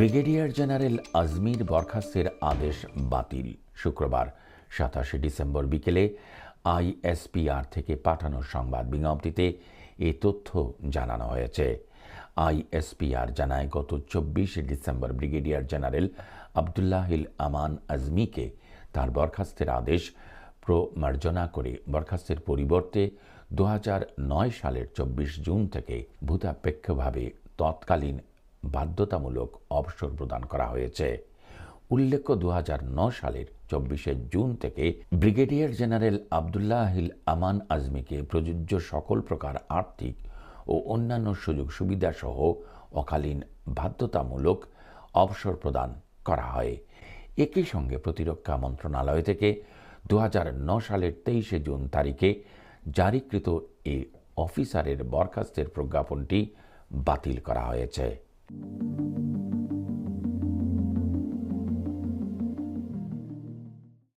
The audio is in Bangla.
ব্রিগেডিয়ার জেনারেল আজমির বরখাস্তের আদেশ বাতিল। শুক্রবার সাতাশে ডিসেম্বর বিকেলে আইএসপিআর থেকে পাঠানো সংবাদ বিজ্ঞপ্তিতে এ তথ্য জানানো হয়েছে। আইএসপিআর জানায়, গত চব্বিশে December brigadier general Abdullahil Aman আজমিকে তার বরখাস্তের আদেশ প্রমার্জনা করে বরখাস্তের পরিবর্তে দু সালের চব্বিশ জুন থেকে ভূতাপেক্ষভাবে তৎকালীন বাধ্যতামূলক অবসর প্রদান করা হয়েছে। উল্লেখ্য দু সালের চব্বিশে জুন থেকে ব্রিগেডিয়ার জেনারেল আবদুল্লাহিল আমান আজমিকে প্রযোজ্য সকল প্রকার আর্থিক ও অন্যান্য সুযোগ সুবিধা সহ অকালীন বাধ্যতামূলক অবসর প্রদান করা হয়। একই সঙ্গে প্রতিরক্ষা মন্ত্রণালয় থেকে দু সালের তেইশে জুন তারিখে জারিকৃত এই অফিসারের বরখাস্তের প্রজ্ঞাপনটি বাতিল করা হয়েছে। you